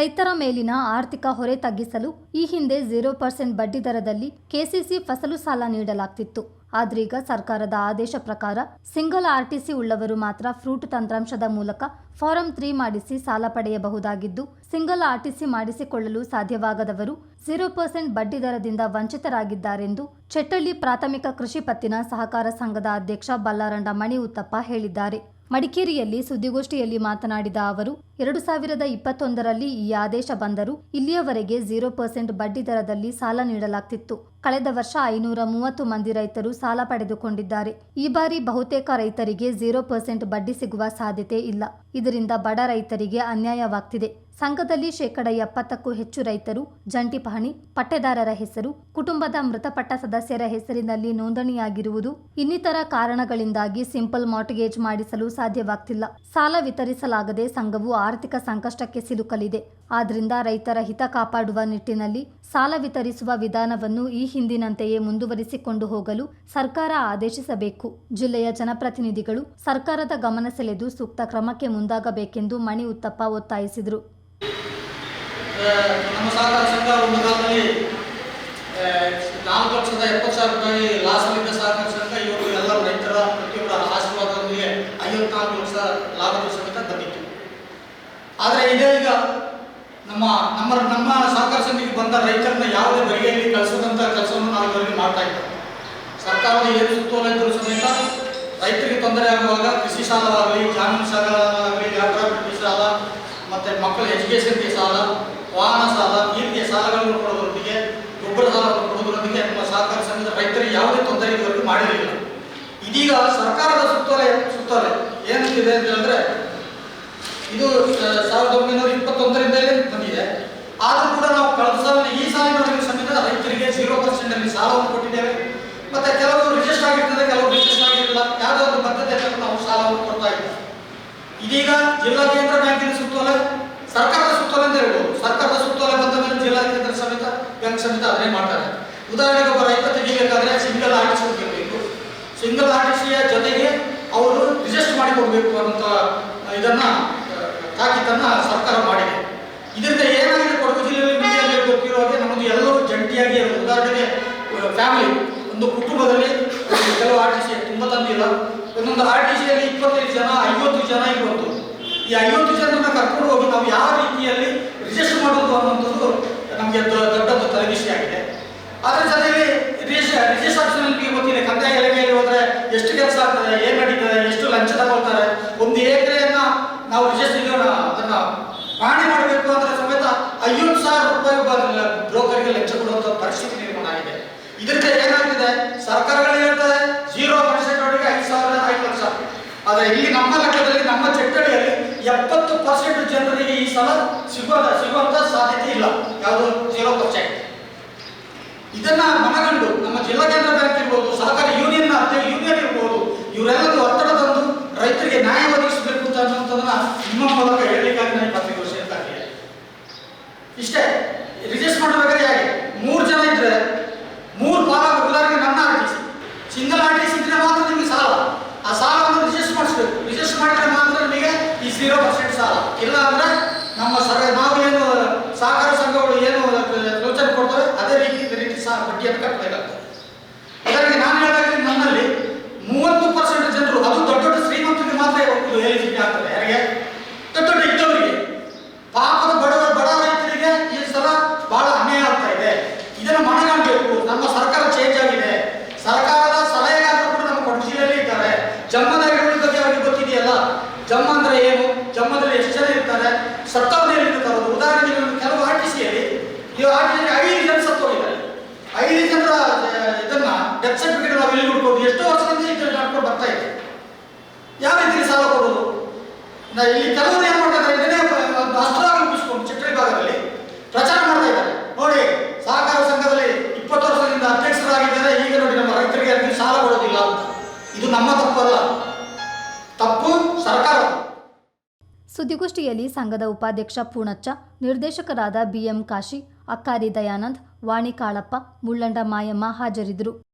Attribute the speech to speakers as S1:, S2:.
S1: ರೈತರ ಮೇಲಿನ ಆರ್ಥಿಕ ಹೊರೆ ತಗ್ಗಿಸಲು ಈ ಹಿಂದೆ ಝೀರೋ ಪರ್ಸೆಂಟ್ ಬಡ್ಡಿ ದರದಲ್ಲಿ ಕೆಸಿಸಿ ಫಸಲು ಸಾಲ ನೀಡಲಾಗ್ತಿತ್ತು. ಆದ್ರೀಗ ಸರ್ಕಾರದ ಆದೇಶ ಪ್ರಕಾರ ಸಿಂಗಲ್ ಆರ್ಟಿಸಿ ಉಳ್ಳವರು ಮಾತ್ರ ಫ್ರೂಟ್ ತಂತ್ರಾಂಶದ ಮೂಲಕ ಫಾರಂ ತ್ರೀ ಮಾಡಿಸಿ ಸಾಲ ಪಡೆಯಬಹುದಾಗಿದ್ದು, ಸಿಂಗಲ್ ಆರ್ಟಿಸಿ ಮಾಡಿಸಿಕೊಳ್ಳಲು ಸಾಧ್ಯವಾಗದವರು ಝೀರೋ ಪರ್ಸೆಂಟ್ ಬಡ್ಡಿ ದರದಿಂದ ವಂಚಿತರಾಗಿದ್ದಾರೆಂದು ಚೆಟ್ಟಳ್ಳಿ ಪ್ರಾಥಮಿಕ ಕೃಷಿ ಪತ್ತಿನ ಸಹಕಾರ ಸಂಘದ ಅಧ್ಯಕ್ಷ ಬಲ್ಲಾರಂಡ ಮಣಿ ಉತ್ತಪ್ಪ ಹೇಳಿದ್ದಾರೆ. ಮಡಿಕೇರಿಯಲ್ಲಿ ಸುದ್ದಿಗೋಷ್ಠಿಯಲ್ಲಿ ಮಾತನಾಡಿದ ಅವರು, ಎರಡು ಸಾವಿರದ ಇಪ್ಪತ್ತೊಂದರಲ್ಲಿ ಈ ಆದೇಶ ಬಂದರೂ ಇಲ್ಲಿಯವರೆಗೆ ಝೀರೋ ಪರ್ಸೆಂಟ್ ಬಡ್ಡಿ ದರದಲ್ಲಿ ಸಾಲ ನೀಡಲಾಗ್ತಿತ್ತು. ಕಳೆದ ವರ್ಷ ಐನೂರ ಮೂವತ್ತು ಮಂದಿ ರೈತರು ಸಾಲ ಪಡೆದುಕೊಂಡಿದ್ದಾರೆ. ಈ ಬಾರಿ ಬಹುತೇಕ ರೈತರಿಗೆ ಝೀರೋ ಪರ್ಸೆಂಟ್ ಬಡ್ಡಿ ಸಿಗುವ ಸಾಧ್ಯತೆ ಇಲ್ಲ. ಇದರಿಂದ ಬಡ ರೈತರಿಗೆ ಅನ್ಯಾಯವಾಗ್ತಿದೆ. ಸಂಘದಲ್ಲಿ ಶೇಕಡ ಎಪ್ಪತ್ತಕ್ಕೂ ಹೆಚ್ಚು ರೈತರು, ಜಂಟಿ ಪಹಣಿ, ಪಟ್ಟೆದಾರರ ಹೆಸರು, ಕುಟುಂಬದ ಮೃತಪಟ್ಟ ಸದಸ್ಯರ ಹೆಸರಿನಲ್ಲಿ ನೋಂದಣಿಯಾಗಿರುವುದು ಇನ್ನಿತರ ಕಾರಣಗಳಿಂದಾಗಿ ಸಿಂಪಲ್ ಮಾರ್ಟ್ಗೇಜ್ ಮಾಡಿಸಲು ಸಾಧ್ಯವಾಗ್ತಿಲ್ಲ. ಸಾಲ ವಿತರಿಸಲಾಗದೆ ಸಂಘವು ಆರ್ಥಿಕ ಸಂಕಷ್ಟಕ್ಕೆ ಸಿಲುಕಲಿದೆ. ಆದ್ದರಿಂದ ರೈತರ ಹಿತ ಕಾಪಾಡುವ ನಿಟ್ಟಿನಲ್ಲಿ ಸಾಲ ವಿತರಿಸುವ ವಿಧಾನವನ್ನು ಈ ಹಿಂದಿನಂತೆಯೇ ಮುಂದುವರಿಸಿಕೊಂಡು ಹೋಗಲು ಸರ್ಕಾರ ಆದೇಶಿಸಬೇಕು. ಜಿಲ್ಲೆಯ ಜನಪ್ರತಿನಿಧಿಗಳು ಸರ್ಕಾರದ ಗಮನ ಸೆಳೆದು ಸೂಕ್ತ ಕ್ರಮಕ್ಕೆ ಮುಂದಾಗಬೇಕೆಂದು ಮಣಿ ಉತ್ತಪ್ಪ ಒತ್ತಾಯಿಸಿದರು.
S2: ನಾಲ್ಕು ಲಕ್ಷದ ಎಪ್ಪತ್ತು ಸಾವಿರ ರೂಪಾಯಿ ಲಾಸಲ್ಲಿದ್ದ ಸಹಕಾರ ಸಂಘ, ಇವರು ಎಲ್ಲ ರೈತರ ಪ್ರತಿಯೊಬ್ಬರ ಆಶೀರ್ವಾದದೊಂದಿಗೆ ಐವತ್ನಾಲ್ಕು ಲಕ್ಷ ಲಾಭದ ಸಮೇತ ಬಂದಿತ್ತು. ಆದರೆ ಇದೇ ಈಗ ನಮ್ಮ ನಮ್ಮ ನಮ್ಮ ಸಹಕಾರ ಸಂಘಕ್ಕೆ ಬಂದ ರೈತರನ್ನ ಯಾವುದೇ ಬರಿಗೆಯಲ್ಲಿ ಕಳಿಸದಂತ ಕೆಲಸವನ್ನು ನಾವು ಇದರಲ್ಲಿ ಮಾಡ್ತಾ ಇದ್ದೇವೆ. ಸರ್ಕಾರದ ಏನು ಸುತ್ತೋಲೆ ರೈತರಿಗೆ ತೊಂದರೆ ಆಗುವಾಗ ಕೃಷಿ ಸಾಲವಾಗಲಿ ಜಾಮೀನು ಸಾಲ ಆಗಲಿ ವ್ಯಾಪಾರ ಸಾಲ, ಮತ್ತು ಮಕ್ಕಳ ಎಜುಕೇಷನ್ಗೆ ಸಾಲ, ವಾಹನ ಸಾಲ, ಈ ರೀತಿಯ ಸಾಲಗಳನ್ನು ಕೊಡೋದ್ರೊಂದಿಗೆ ಗೊಬ್ಬರ ಸಾಲವನ್ನು ಕೊಡೋದ್ರೊಂದಿಗೆ ನಮ್ಮ ಸಹಕಾರ ಸಂಘದ ರೈತರಿಗೆ ಯಾವುದೇ ತೊಂದರೆ ಇದುವರೆಗೂ ಮಾಡಿರಲಿಲ್ಲ. ಇದೀಗ ಸರ್ಕಾರದ ಸುತ್ತೋಲೆ ಸುತ್ತೋಲೆ ಏನಂತಿದೆ ಅಂತ ಹೇಳಿದ್ರೆ ಇದು ಸಾವಿರದ ಒಂಬೈನೂರ ಇಪ್ಪತ್ತೊಂದರಿಂದಲೇ ಬಂದಿದೆ. ಆದರೂ ಕೂಡ ನಾವು ಕಳೆದ ಸಾಲ ಈ ಸಾಲಿನವರೆಗೂ ಸಮೇತ ರೈತರಿಗೆ ಜೀರೋ ಪರ್ಸೆಂಟ್ ಅಲ್ಲಿ ಸಾಲವನ್ನು ಕೊಟ್ಟಿದ್ದೇವೆ. ಆಗಿರ್ತದೆ, ಕೆಲವು ರಿಜಿಸ್ಟರ್ ಆಗಿರಲಿಲ್ಲ ಯಾವುದೋ ಒಂದು ಮೇಲೆ ನಾವು ಸಾಲವನ್ನು ಕೊಡ್ತಾ ಇದ್ದೀವಿ. ಇದೀಗ ಜಿಲ್ಲಾ ಕೇಂದ್ರ ಬ್ಯಾಂಕಿನ ಸುತ್ತೋಲೆ, ಸರ್ಕಾರದ ಸುತ್ತೋಲೆ ಅಂತ ಹೇಳ್ಬೋದು. ಸರ್ಕಾರದ ಸುತ್ತೋಲೆ ಬಂದ ಮೇಲೆ ಜಿಲ್ಲಾ ಕೇಂದ್ರ ಸಮೇತ, ಬ್ಯಾಂಕ್ ಸಮೇತ ಅದನ್ನೇ ಮಾಡ್ತಾರೆ. ಉದಾಹರಣೆಗೆ ಒಬ್ಬ ರೈತ ತೆಗಿಬೇಕಾದ್ರೆ single R T single R ಜೊತೆಗೆ ಅವರು ರಿಜಿಸ್ಟರ್ ಮಾಡಿಕೊಡ್ಬೇಕು ಅಂತ ಇದನ್ನ ತಾಕೀತನ್ನ ಸರ್ಕಾರ ಮಾಡಿದೆ. ಇದರಿಂದ ಏನಾಗಿದೆ? ಕೊಡಗು ಜಿಲ್ಲೆಯಲ್ಲಿ ಗೊತ್ತಿರೋ ಹಾಗೆ ನಮ್ಮದು ಎಲ್ಲರೂ ಜಂಟಿಯಾಗಿ. ಉದಾಹರಣೆಗೆ ಫ್ಯಾಮಿಲಿ ಒಂದು ಕುಟುಂಬದಲ್ಲಿ ಕೆಲವು ಆರ್ ಟಿ ಸಿ ತುಂಬ ತಂದಿಲ್ಲ ಒಂದೊಂದು ಆರ್ ಟಿ ಸಿಯಲ್ಲಿ ಇಪ್ಪತ್ತೈದು ಜನ, ಐವತ್ತು ಜನ ಇರುವಂಥದ್ದು ಈ ಐವತ್ತು ಜನರನ್ನ ಕರ್ಕೊಂಡು ಹೋಗಿ ನಾವು ಯಾವ ರೀತಿಯಲ್ಲಿ ರಿಜಿಸ್ಟರ್ ಮಾಡೋದು ಅನ್ನುವಂಥದ್ದು ನಮಗೆ ದೊಡ್ಡ ತಲೆಬಿಸಿಯಾಗಿದೆ ಅದರ ಜೊತೆಗೆ ರಿಜಿಸ್ಟರ್ ರಿಜಿಸ್ಟ್ರೇಷನ್ ನಿಮಗೆ ಗೊತ್ತಿದೆ, ಕಂದಾಯ ಇಲಾಖೆಯಲ್ಲಿ ಹೋದ್ರೆ ಎಷ್ಟು ಕೆಲಸ ಆಗ್ತದೆ, ಏನು ನಡೀತದೆ, ಎಷ್ಟು ಲಂಚ ತಗೊಳ್ತಾರೆ. ಒಂದು ಎಕರೆಯನ್ನ ನಾವು ರಿಜಿಸ್ಟರ್ ಅದನ್ನ ಪಾಣಿ ಮಾಡಬೇಕು ಅಂದ್ರೆ ಸಮೇತ ಐವತ್ತು ಸಾವಿರ ರೂಪಾಯಿ ಬ್ರೋಕರ್ಗೆ ಲಂಚ ಕೊಡುವಂಥ ಪರಿಸ್ಥಿತಿ ನಿರ್ಮಾಣ ಆಗಿದೆ. ಇದಕ್ಕೆ ಏನಾಗ್ತಿದೆ ಸರ್ಕಾರಗಳು ಹೇಳ್ತದೆ ಜೀರೋ ಪರ್ಸೆಂಟ್ ಅವರಿಗೆ ಐದು ಸಾವಿರ ಐದು ಲಕ್ಷ ಆದರೆ ಇಲ್ಲಿ ನಮ್ಮ ಲೆಕ್ಕದಲ್ಲಿ, ನಮ್ಮ ಚಟ್ಟಡಿಯಲ್ಲಿ ಎಪ್ಪತ್ತು ಪರ್ಸೆಂಟ್ ಜನರಿಗೆ ಈ ಸಲ ಸಿಗೋದ ಸಿಗುವಂತ ಸಾಧ್ಯತೆ ಇಲ್ಲ. ಯಾವುದು? ಜೀರೋ ಪರ್ಸೆಂಟ್ ಇದನ್ನ ಮನಗಂಡು ನಮ್ಮ ಜಿಲ್ಲಾ ಕೇಂದ್ರ ಬ್ಯಾಂಕ್ ಇರ್ಬೋದು ಸಹಕಾರಿ ಯೂನಿಯನ್ ಯೂನಿಯನ್ ಇರ್ಬೋದು, ಇವರೆಲ್ಲರೂ ಒತ್ತಡ ತಂದು ರೈತರಿಗೆ ನ್ಯಾಯ ಒದಗಿಸಬೇಕು ಅಂತ ನಿಮ್ಮ ಮೂಲಕ ಹೇಳಲಿಕ್ಕಾಗಿ ನಾನು ಪತ್ರಿಕೆ ಸೇರ್ತಾಗಿದೆ ಇಷ್ಟೇ ರಿಜಿಸ್ಟರ್ ಮಾಡಬೇಕಾದ್ರೆ ಹೇಗೆ ಮೂರು ಜನ ಇದ್ರೆ ಮೂರು ಪಾಲ ಉದಾಹರಣೆಗೆ ನನ್ನ R T C single R T C ಇದ್ರೆ ಮಾತ್ರ ನಿಮಗೆ ಸಾಲ ಆ ಸಾಲವನ್ನು ರಿಜಿಸ್ಟರ್ ಮಾಡಿಸ್ಬೇಕು ರಿಜಿಸ್ಟರ್ ಮಾಡಿದ್ರೆ ಮಾತ್ರ ನಿಮಗೆ ಈ ಜೀರೋ ಪರ್ಸೆಂಟ್ ಸಾಲ ಇಲ್ಲ ಅಂದ್ರೆ ನಮ್ಮ ಸರ ನಾವು ಏನು ಸಹಕಾರ ಸಂಘಗಳು ಏನು ಯೋಚನೆ ಕೊಡ್ತವೆ ಅದೇ ರೀತಿ ಇದೇ ರೀತಿ ಸಹ ಬಡ್ಡಿಯನ್ನು ಕಟ್ಟಬೇಕಾಗ್ತದೆ ಉದಾಹರಣೆಗೆ ನಾನು ಹೇಳಿದಾಗ ನನ್ನಲ್ಲಿ ಮೂವತ್ತು ಪರ್ಸೆಂಟ್ ಜನರು ಅದು ದೊಡ್ಡ ದೊಡ್ಡ ಶ್ರೀಮಂತರಿಗೆ ಮಾತ್ರ ಇದು ಯಾರಿಗೆ ದೊಡ್ಡ ಇದ್ದವರಿಗೆ ಪಾಪದ ಬಡವ ಬಡ ರೈತರಿಗೆ ಈ ಸಲ ಬಹಳ ಅನ್ಯಾಯ ಆಗ್ತಾ ಇದೆ. ಇದನ್ನು ಮನಗಾಣಬೇಕು. ನಮ್ಮ ಸರ್ಕಾರ ಚೇಂಜ್ ಆಗಿದೆ. ಸರ್ಕಾರದ ಸಲಹೆಗಾರರು ಕೂಡ ನಮ್ಮ ಕೊಡಗು ಜಿಲ್ಲೆಯಲ್ಲಿ ಇದ್ದಾರೆ. ಜಮ್ಮದ ಬಗ್ಗೆ ಅವರಿಗೆ ಗೊತ್ತಿದೆಯಲ್ಲ? ಜಮ್ಮ ಅಂದ್ರೆ ಏನು? ಜಮ್ಮದಲ್ಲಿ ಎಷ್ಟು ಜನ ಇರ್ತಾರೆ? ಸತ್ತವ್ರು ಎಲ್ಲಿಂದ ತರೋದು ಉದಾಹರಣೆಗೆ ಒಂದು ಕೆಲವು ಆರ್ ಟಿ ಸಿಯಲ್ಲಿ ಈ ಆರ್ ಟಿ ಐದು ಜನ ಸತ್ತೋಗಿದ್ದಾರೆ ಐದು ಜನರ ಆ, ಇದನ್ನ ಡೆತ್ ಸರ್ಟಿಫಿಕೇಟ್ ನಾವು ಇಲ್ಲಿ ಹುಡ್ಕೋದು ಎಷ್ಟೋ ವರ್ಷದಿಂದ ಇದು ನಡ್ಕೊಂಡು ಬರ್ತಾ ಇದೆ ಯಾವ ರೀತಿ ಸಾಲ ಕೊಡೋದು ನಾ ಇಲ್ಲಿ ಕೆಲವರು ಏನ್ ಮಾಡ್ತಾ ಇದ್ದಾರೆ ಅಸ್ತ್ರ ರೂಪಿಸ್ಕೊಂಡು ಭಾಗದಲ್ಲಿ ಪ್ರಚಾರ ಮಾಡ್ತಾ ಇದ್ದಾರೆ. ನೋಡಿ, ಸಹಕಾರ ಸಂಘದಲ್ಲಿ ಇಪ್ಪತ್ತು ವರ್ಷದಿಂದ ಅಧ್ಯಕ್ಷರಾಗಿದ್ದಾರೆ. ಈಗ ನೋಡಿ ನಮ್ಮ ರೈತರಿಗೆ ಅಲ್ಲಿ ಸಾಲ ಕೊಡೋದಿಲ್ಲ. ಇದು ನಮ್ಮ ತಪ್ಪಲ್ಲ. ತಪ್ಪು ಸರ್ಕಾರ.
S1: ಸುದ್ದಿಗೋಷ್ಠಿಯಲ್ಲಿ ಸಂಘದ ಉಪಾಧ್ಯಕ್ಷ ಪೂಣಚ್ಚ, ನಿರ್ದೇಶಕರಾದ ಬಿಎಂ ಕಾಶಿ, ಅಕ್ಕಾರಿ ದಯಾನಂದ್, ವಾಣಿ ಕಾಳಪ್ಪ, ಮುಳ್ಳಂಡ ಮಾಯಮ್ಮ ಹಾಜರಿದ್ದರು.